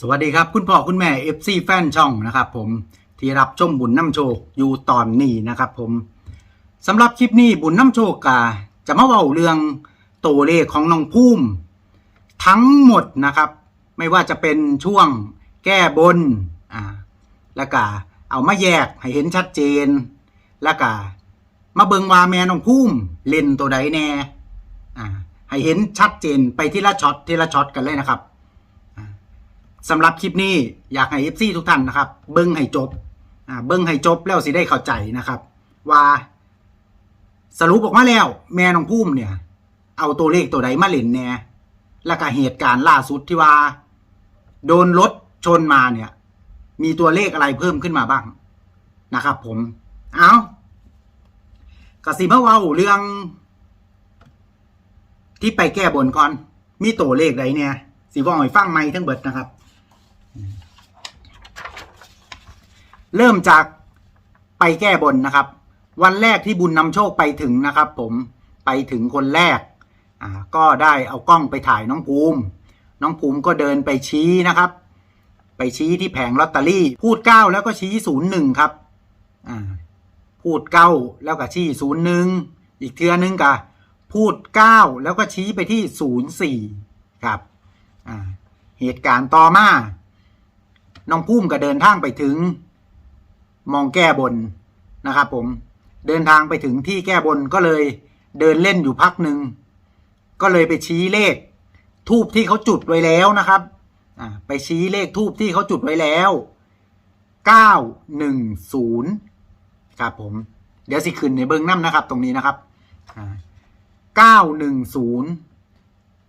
สวัสดีครับคุณพ่อคุณแม่ FC แฟนช่องนะครับผมที่รับชมบุญน้ำโชคอยู่ตอนนี้นะครับผมสำหรับคลิปนี้บุญน้ำโชคกาจะมาเว้าเรื่องตัวเลขของน้องพุ่มทั้งหมดนะครับ ไม่ว่าจะเป็นช่วงแก้บนอ่าแล้วก็เอามาแยกให้เห็นชัดเจน แล้วก็มาเบิงวาแม่น้องพุ่มเล่นตัวใดแน่อ่าให้เห็นชัดเจนไปทีละช็อตทีละช็อตกันเลยนะครับ สำหรับคลิปนี้อยากให้ FC ทุกท่านนะครับ เบิ้งให้จบเบิ้งให้จบแล้วสิได้เข้าใจนะครับ ว่าสรุปออกมาแล้ว แม่น้องพุ่มเนี่ย เอาตัวเลขตัวใดมาเล่นแน่แล้วก็เหตุการณ์ล่าสุดที่ว่า โดนรถชนมาเนี่ย มีตัวเลขอะไรเพิ่มขึ้นมาบ้างนะครับผม เอากสิมาเว้าเรื่อง ที่ไปแก้บนก่อน มีตัวเลขใดเนี่ยสีว่าให้ฟังไม่ทั้งเบิดนะครับ เริ่มจากไปแก้บนนะครับ วันแรกที่บุญนำโชคไปถึงนะครับ ผมไปถึงคนแรกอ่าก็ได้เอากล้องไปถ่ายน้องภูมิ น้องภูมิก็เดินไปชี้นะครับ ไปชี้ที่แผงลอตเตอรี่ พูดเก้าแล้วก็ชี้ศูนย์หนึ่งครับอ่าพูดเก้าแล้วก็ชี้ศูนย์หนึ่งอีกเทือนึงกะพูดเก้าแล้วก็ชี้ไปที่ศูนย์สี่ครับอ่าเหตุการณ์ต่อมาน้องพุ่มก็เดินทางไปถึง มองแก้บนนะครับผมเดินทางไปถึงที่แก้บนก็เลยเดินเล่นอยู่พักหนึ่งก็เลยไปชี้เลข ทูบที่เขาจุดไว้แล้วนะครับอ่าไปชี้เลขทูบที่เขาจุดไว้แล้วเก้าหนึ่งศูนย์ครับผมเดี๋ยวสิขึ้นในเบิ้งน้ำนะครับ ตรงนี้นะครับเก้าหนึ่งศูนย์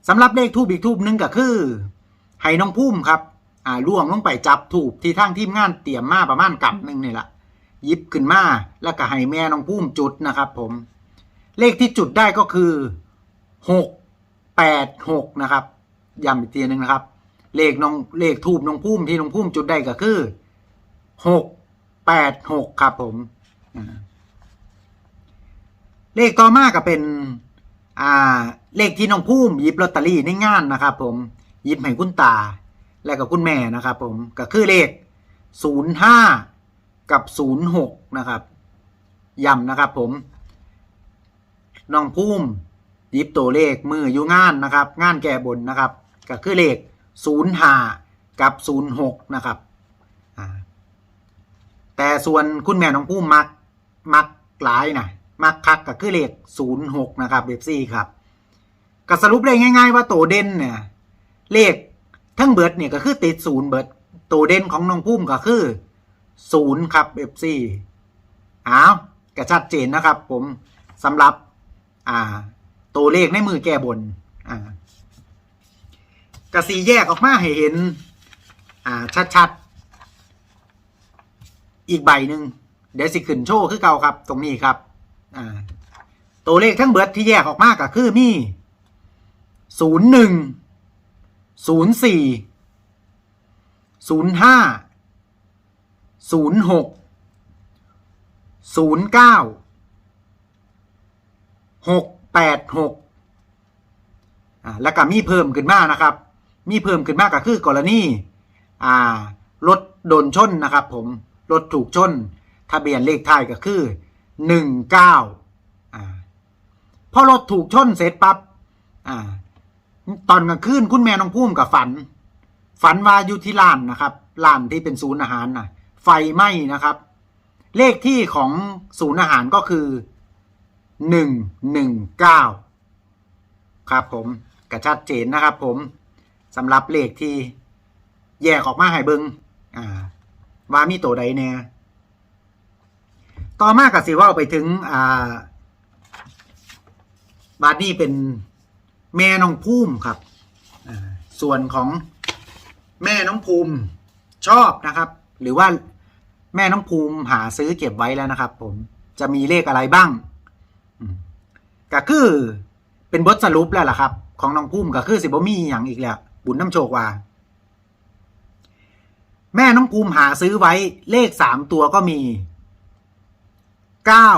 สำหรับเลขทูบอีกทูบหนึ่งก็คือให้น้องพุ่มครับ อ่าล่วงลงไปจับถูกที่ทางทีมงานเตรียมมาประมาณกับหนึ่งนี่แหละยิบขึ้นมาแล้วก็ให้แม่น้องพุ่มจุดนะครับ ผม เลขที่จุดได้ก็คือหกแปดหกนะครับย้ำอีกทีหนึ่งนะครับ เลขน้องเลขทูบน้องพุ่มที่น้องพุ่มจุดได้ก็คือหกแปดหกครับผมเลขต่อมาก็เป็น อ่า เลขที่น้องพุ่มยิบลอตเตอรี่ในงานนะครับ ผมยิบให้คุณตา และกับคุณแม่นะครับผมก็คือเลข 05 กับ 06 นะครับย้ำนะครับผมน้องพุ่มยิบตัวเลขมืออยู่งานนะครับ งานแก่บนนะครับก็คือเลข 05 กับ 06 นะครับแต่ส่วนคุณแม่น้องพุ่มมักมักหลายนะมักคักก็คือเลข 06 นะครับเบฟซี่ครับก็สรุปได้ง่าย ๆ ว่าโตเด่นเนี่ยเลข ทั้งเบิดเนี่ยก็คือติดศูนย์เบิดตัวเด่นของน้องพุ่มก็คือศูนย์ครับเอฟซีอ้าวกระชัดเจนนะครับ ผมสำหรับ อ่า ตัวเลขในมือแก้บน อ่ากระสีแยกออกมาให้เห็น อ่า ชัดๆ อีกใบหนึ่งเดี๋ยวสิขึ้นโชว์คือเก่าครับ ตรงนี้ครับ อ่า ตัวเลขทั้งเบิดที่แยกออกมาก็คือมีศูนย์หนึ่ง ศูนย์สี่ศูนย์ห้าศูนย์หกศูนย์เก้าหกแปดหกอ่าแล้วก็มีเพิ่มขึ้นมากนะครับ มีเพิ่มขึ้นมากก็คือกรณีอ่ารถโดนชนนะครับผมรถถูกชน ทะเบียนเลขท้ายก็คือหนึ่งเก้าอ่าพอรถถูกชนเสร็จปั๊บอ่า ตอนกลางคืนคุณแม่น้องพุ่มกับฝัน ฝันว่าอยู่ที่ร้านนะครับร้านที่เป็นศูนย์อาหารนะไฟไหม้นะครับ เลขที่ของศูนย์อาหารก็คือหนึ่งหนึ่งเก้าครับผมกระชัดเจนนะครับผมสำหรับเลขที่แยกออกมาให้เบิงอ่าว่ามีตัวใดแน่ต่อมากับสิว่าไปถึงอ่าบาดนี้เป็น แม่น้องภูมิครับส่วนของแม่น้องภูมิชอบนะครับ หรือว่าแม่น้องภูมิหาซื้อเก็บไว้แล้วนะครับ ผมจะมีเลขอะไรบ้างก็คือเป็นบทสรุปแล้วล่ะครับ ของน้องภูมิก็คือสิบ่มีอย่างอีกแล้วบุญน้ำโชคว่า แม่น้องภูมิหาซื้อไว้เลขสามตัวก็มีเก้า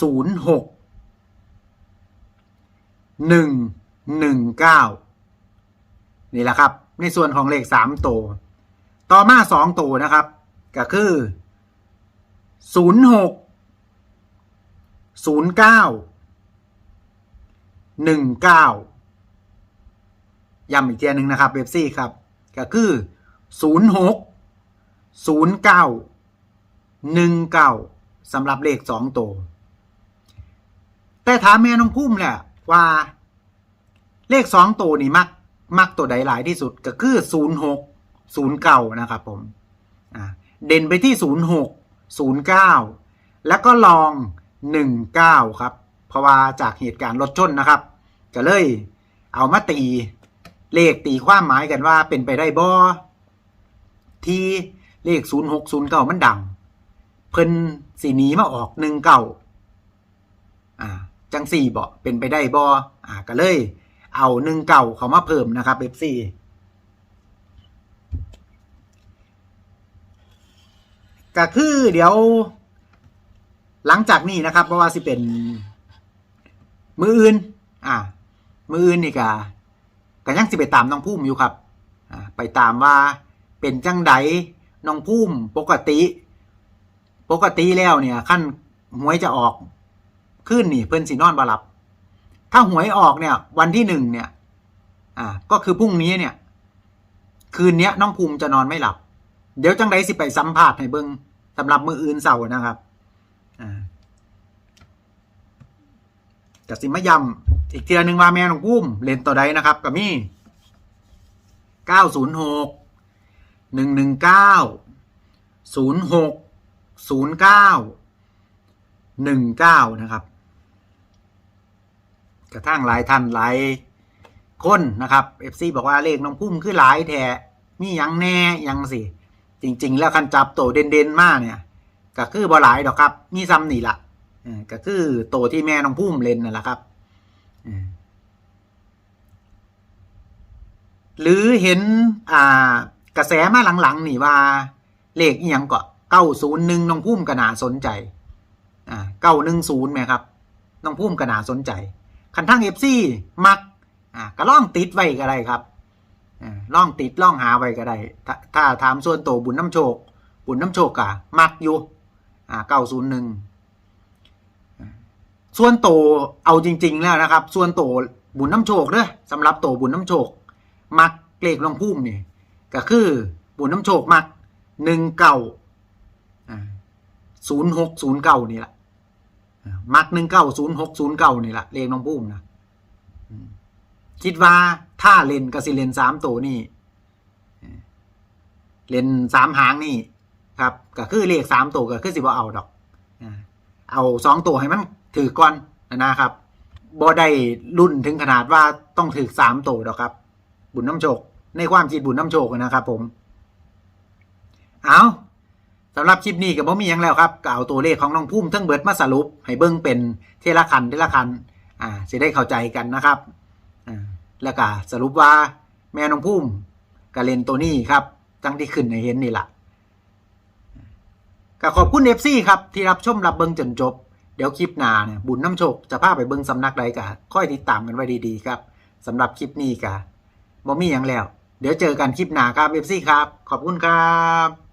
ศูนย์หก หนึ่งหนึ่งเก้านี่แหละครับ ในส่วนของเลขสามตัวต่อมาสองตัวนะครับ ก็คือศูนย์หกศูนย์เก้าหนึ่งเก้าย้ำอีกเทียหนึ่งนะครับเบฟซี่ครับ ก็คือศูนย์หกศูนย์เก้าหนึ่งเก้าสำหรับเลขสองตัวแต่ถามแม่น้องพุ่มแหละ ว่า เลขสองตัวนี่มัก มักตัวใดหลายที่สุดก็คือศูนย์หกศูนย์เก้านะครับผมเด่นไปที่ศูนย์หกศูนย์เก้าแล้วก็ลองหนึ่งเก้าครับ เพราะว่าจากเหตุการณ์รถชนนะครับ ก็เลยเอามาตีเลขตีความหมายกันว่าเป็นไปได้บ่ที่เลขศูนย์หกศูนย์เก้ามันดัง เพิ่นสีหนีมาออกหนึ่งเก้าอ่า จังสี่บ่เป็นไปได้บ่อ่าก็เลย เอาหนึ่งเก่าเขามาเพิ่มนะครับเอฟซีก็คือเดี๋ยว หลังจากนี้นะครับเพราะว่าสิเป็น มืออื่น อ่า มืออื่นนี่ก็ก็ยังสิไปตามน้องพุ่มอยู่ครับ อ่า ไปตามว่าเป็นจังไดน้องพุ่มปกติ ปกติแล้วเนี่ยขั้นหวยจะออก ขึ้นนี่เพิ่นสินอนบาหลับ ถ้าหวยออกเนี่ย วันที่หนึ่งเนี่ย อ่า ก็คือพรุ่งนี้เนี่ย คืนเนี้ยน้องภูมิจะนอนไม่หลับ เดี๋ยวจังไดสิไปสัมภาษณ์ให้เบิ่งสำหรับมืออื่นเสาร์นะครับ อ่ากับสิมายำอีกเทียหนึ่งว่าแม่น้องภูมิเล่นตัวใดนะครับกับมี่เก้าศูนย์หกหนึ่งหนึ่งเก้าศูนย์หกศูนย์เก้าหนึ่งเก้านะครับ กระทั่งหลายท่านหลายคนนะครับเอฟซีบอกว่าเลขน้องพุ่มคือหลายแท้มียังแน่ยังสิ จริง ๆ แล้วคันจับโตเด่นๆมากเนี่ยก็คือบ่หลายดอกครับ มีซ้ำนี่ละก็คือโตที่แม่น้องพุ่มเล่นนั่นแหละครับหรือเห็นอ่ากระแสมาหลังๆนี่ว่าเลขอีหยังก็เก้าศูนย์หนึ่งน้องพุ่มก็น่าสนใจอ่าเก้าหนึ่งศูนย์ไหมครับน้องพุ่มก็น่าสนใจ คันทั้งเอฟซีมักอ่าก็ล่องติดไว้ก็ได้ครับอ่าล่องติดล่องหาไว้ก็ได้ถ้าถ้าถามส่วนตัวบุญน้ำโชค บุญน้ำโชคกะมักอยู่อ่าเก้าศูนย์หนึ่งส่วนโตเอาจริง ๆ แล้วนะครับ ส่วนโตบุญน้ำโชคเด้อสำหรับโตบุญน้ำโชค มักเลขลองพุ่มนี่ก็คือบุญน้ำโชคมักหนึ่งเก้าศูนย์หกศูนย์เก้านี่แหละ มักหนึ่งเก้าศูนย์หกศูนย์เก้านี่แหละเลขน้องปุ้มนะคิดว่าถ้าเลนกสิเลนสามตัวนี่เลนสามหางนี่ ครับก็คือเลขสามตัวก็คือสิบ่เอาดอกเอาสองตัวให้มันถือก่อนนะครับบ่ได้รุ่นถึงขนาดว่าต้องถือสามตัวดอกครับ บุญน้ำโชค ในความคิดบุญน้ำโชคนะครับผม เอา สำหรับคลิปนี้ก็บ่มีหยังแล้วครับก็เอาตัวเลขของน้องพุ่มทั้งเบิดมาสรุป ให้เบิ่งเป็นเทละคันเทละคันอ่าสิได้เข้าใจกันนะครับอ่าแล้วก็สรุปว่าแม่น้องพุ่มก็เล่นตัวนี้ครับจังที่ขึ้นในเห็นนี่แหละก็ขอบคุณเอฟซีครับที่รับชมรับเบิ่งจนจบ เดี๋ยวคลิปหน้าเนี่ยบุญน้ำโชคจะพาไปเบิ่งสำนักใดก็ค่อยติดตามกันไว้ดีๆครับสำหรับคลิปนี้ก็บ่มีหยังแล้ว เดี๋ยวเจอกันคลิปหน้าครับเอฟซีครับ ขอบคุณครับ